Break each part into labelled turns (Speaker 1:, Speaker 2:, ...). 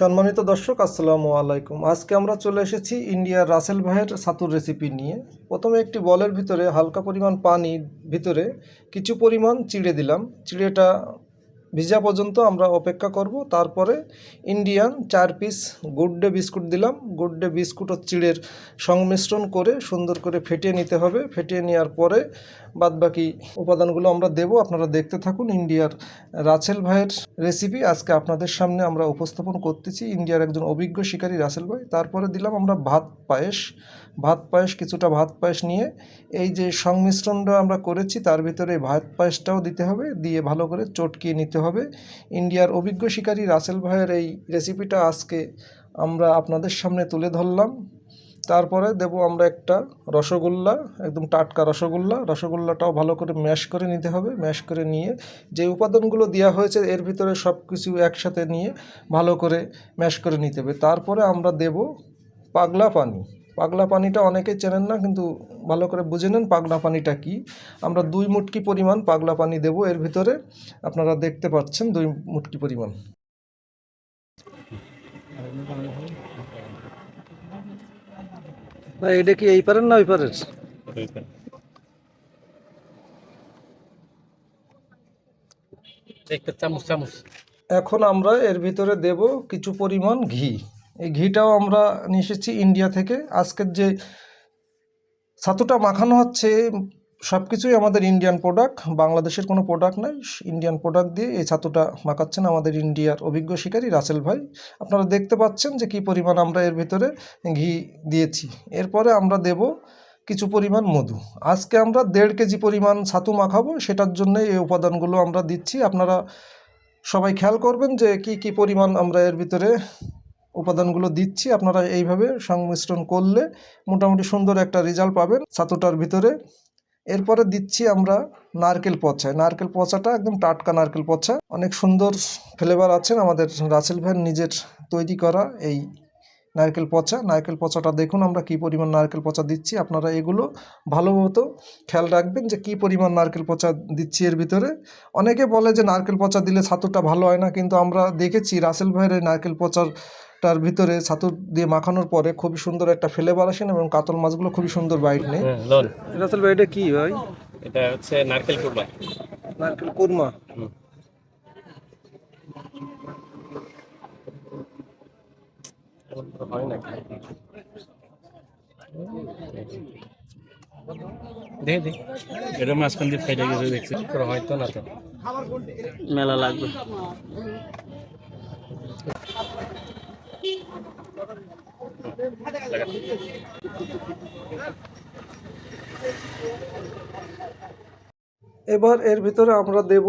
Speaker 1: সম্মানিত দর্শক, আসসালামু আলাইকুম। আজকে আমরা চলে এসেছি ইন্ডিয়ার রাসেল ভাইয়ের ছাতুর রেসিপি নিয়ে। প্রথমে একটি বলের ভিতরে হালকা পরিমাণ পানি ভিতরে কিছু পরিমাণ চিড়ে দিলাম। চিড়েটা ভিজা পর্যন্ত আমরা অপেক্ষা করব। তারপরে ইন্ডিয়ান চার পিস গুড ডে বিস্কুট দিলাম। গুড ডে বিস্কুট ও চিড়ের সংমিশ্রণ করে সুন্দর করে ফেটিয়ে নিতে হবে। ফেটিয়ে নেওয়ার পরে বাদবাকি উপাদানগুলো আমরা দেব। আপনারা দেখতে থাকুন ইন্ডিয়ার রাসেল ভাইয়ের রেসিপি আজকে আপনাদের সামনে আমরা উপস্থাপন করতেছি ইন্ডিয়ার একজন অভিজ্ঞ শিকারী রাসেল ভাই। তারপরে দিলাম আমরা ভাত পায়েস। ভাত পায়েস, কিছুটা ভাত পায়েস নিয়ে এই যে সংমিশ্রণটা আমরা করেছি, তার ভিতরে ভাত পায়েসটাও দিতে হবে। দিয়ে ভালো করে চটকিয়ে নিতে ইন্ডিয়ার অভিজ্ঞ শিকারী রাসেল ভাইয়ের এই রেসিপিটা আজকে আমরা আপনাদের সামনে তুলে ধরলাম। তারপরে দেব আমরা একটা রসগোল্লা, একদম টাটকা রসগোল্লা। রসগোল্লাটাও ভালো করে ম্যাশ করে নিতে হবে। ম্যাশ করে নিয়ে যে উপাদানগুলো দেওয়া হয়েছে, এর ভিতরে সব কিছু একসাথে নিয়ে ভালো করে ম্যাশ করে নিতে হবে। তারপরে আমরা দেব পাগলা পানি। পাগলা পানিটা অনেকে চেনেন না কিন্তু ভালো করে বুঝে নেন পাগলা পানিটা কি। আমরা দুই মুটকি পরিমাণ পাগলা পানি দেব এর ভিতরে আপনারা দেখতে পাচ্ছেন দুই মুটকি পরিমাণ। না এটা কি এই পারেন না ওই পারের?
Speaker 2: একটা চামচ চামচ।
Speaker 1: এখন আমরা এর ভিতরে দেব কিছু পরিমাণ ঘি। এই ঘিটাও আমরা নিয়ে এসেছি ইন্ডিয়া থেকে। আজকের যে ছাতুটা মাখানো হচ্ছে সব কিছুই আমাদের ইন্ডিয়ান প্রোডাক্ট বাংলাদেশের কোনো প্রোডাক্ট নয় ইন্ডিয়ান প্রোডাক্ট দিয়ে এই ছাতুটা মাখাচ্ছেন আমাদের ইন্ডিয়ার অভিজ্ঞ শিকারী রাসেল ভাই। আপনারা দেখতে পাচ্ছেন যে কী পরিমাণ আমরা এর ভিতরে ঘি দিয়েছি। এরপরে আমরা দেব কিছু পরিমাণ মধু। আজকে আমরা দেড় কেজি পরিমাণ ছাতু মাখাবো, সেটার জন্য এই উপাদানগুলো আমরা দিচ্ছি। আপনারা সবাই খেয়াল করবেন যে কি কি পরিমাণ আমরা এর ভিতরে উপাদানগুলো দিচ্ছি, আপনারা এইভাবে সংমিশ্রণ করলে মোটামুটি সুন্দর একটা রেজাল্ট পাবেন ছাতুটার ভিতরে। এরপরে দিচ্ছি আমরা নারকেল পচা। নারকেল পচাটা একদম টাটকা নারকেল পচা। অনেক সুন্দর ফ্লেভার আছেন আমাদের রাসেল ভাইয়ের নিজের তৈরি করা এই নারকেল পচা। নারকেল পচাটা দেখুন আমরা কি পরিমাণ নারকেল পচা দিচ্ছি। আপনারা এগুলো ভালো মতো খেয়াল রাখবেন যে কি পরিমাণ নারকেল পচা দিচ্ছি এর ভিতরে। অনেকে বলে যে নারকেল পচা দিলে ছাতুটা ভালো হয় না, কিন্তু আমরা দেখেছি রাসেল ভাইয়ের নারকেল পচার টার ভিতরে ছাতু দিয়ে মাখানোর পরে খুবই সুন্দর একটা ফ্লেভার আসেন এবং কাতল মাছগুলো খুবই সুন্দর বাইট নেই
Speaker 2: হ্যাঁ
Speaker 1: রাসেল ভাই এটা কি ভাই?
Speaker 2: এটা হচ্ছে নারকেল কুরমা।
Speaker 1: নারকেল কুরমা।
Speaker 2: হুম। না দে দে। এটা মাঝখান দিয়ে ফাইটে গেছে দেখছি। তোর হয়তো না তো। মেলা লাগবে।
Speaker 1: এবার এর ভিতরে আমরা দেব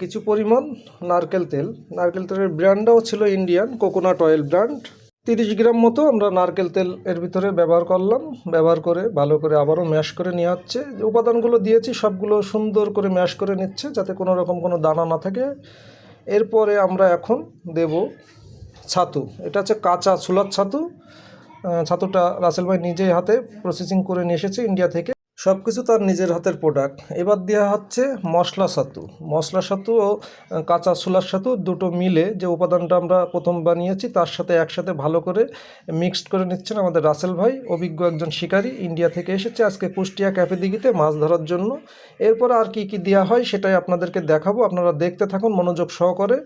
Speaker 1: কিছু পরিমাণ নারকেল তেল। নারকেল তেলের ব্র্যান্ডটাও ছিল ইন্ডিয়ান কোকোনাট অয়েল ব্র্যান্ড তিরিশ গ্রাম মতো আমরা নারকেল তেল এর ভিতরে ব্যবহার করলাম। ব্যবহার করে, ভালো করে আবারও ম্যাশ করে নেওয়া হচ্ছে। যে উপাদানগুলো দিয়েছি, সবগুলো সুন্দর করে ম্যাশ করে নিচ্ছে, যাতে কোনো রকম কোনো দানা না থাকে। এরপরে আমরা এখন দেব ছাতু। এটা হচ্ছে কাঁচা ছোলার ছাতু। ছাতুটা রাসেল ভাই নিজে হাতে প্রসেসিং করে নিয়ে এসেছে ইন্ডিয়া থেকে। সব কিছু তার নিজের হাতের প্রোডাক্ট এবার দেওয়া হচ্ছে মশলা ছাতু। মশলা ছাতু ও কাঁচা ছোলার ছাতু দুটো মিলে যে উপাদানটা আমরা প্রথম বানিয়েছি, তার সাথে একসাথে ভালো করে মিক্সড করে নিচ্ছেন আমাদের রাসেল ভাই, অভিজ্ঞ একজন শিকারী ইন্ডিয়া থেকে এসেছে আজকে কুষ্টিয়া ক্যাফে দিঘিতে মাছ ধরার জন্য। এরপর আর কি কি দেওয়া হয় সেটাই আপনাদেরকে দেখাবো। আপনারা দেখতে থাকুন, মনোযোগ সহকারে।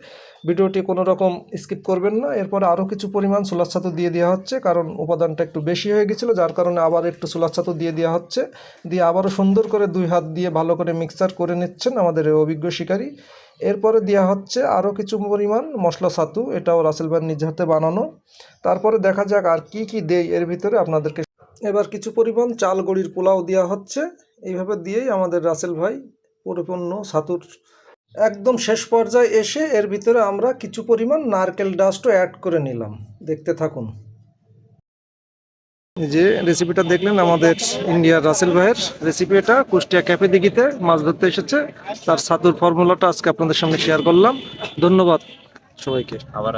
Speaker 1: ভিডিওটি কোনো রকম স্কিপ করবেন না। এরপরে আরও কিছু পরিমাণ সোলার ছাতু দিয়ে দেওয়া হচ্ছে, কারণ উপাদানটা একটু বেশি হয়ে গেছিল, যার কারণে আবার একটু সোলার ছাতু দিয়ে দেওয়া হচ্ছে। দিয়ে আবারও সুন্দর করে দুই হাত দিয়ে ভালো করে মিক্সচার করে নিচ্ছেন আমাদের অভিজ্ঞ শিকারী। এরপরে দেওয়া হচ্ছে আরও কিছু পরিমাণ মশলা ছাতু, এটাও রাসেল ভাইয়ের নিজ হাতে বানানো। তারপরে দেখা যাক আর কি কি দেই এর ভিতরে আপনাদেরকে। এবার কিছু পরিমাণ চাল গড়ির পোলাও দেওয়া হচ্ছে। এইভাবে দিয়েই আমাদের রাসেল ভাই পরিপূর্ণ ছাতুর একদম শেষ পর্যায়ে এসে এর ভিতরে আমরা কিছু পরিমাণ নারকেল ডাস্টও অ্যাড করে নিলাম। দেখতে থাকুন। যে রেসিপিটা দেখলেন, আমাদের ইন্ডিয়ার রাসেল ভাইয়ের রেসিপি এটা। কুষ্টিয়া ক্যাফে দিঘিতে মাছ ধরতে এসেছে। তার সাতুর ফর্মুলাটা আজকে আপনাদের সামনে শেয়ার করলাম। ধন্যবাদ সবাইকে।
Speaker 2: আবার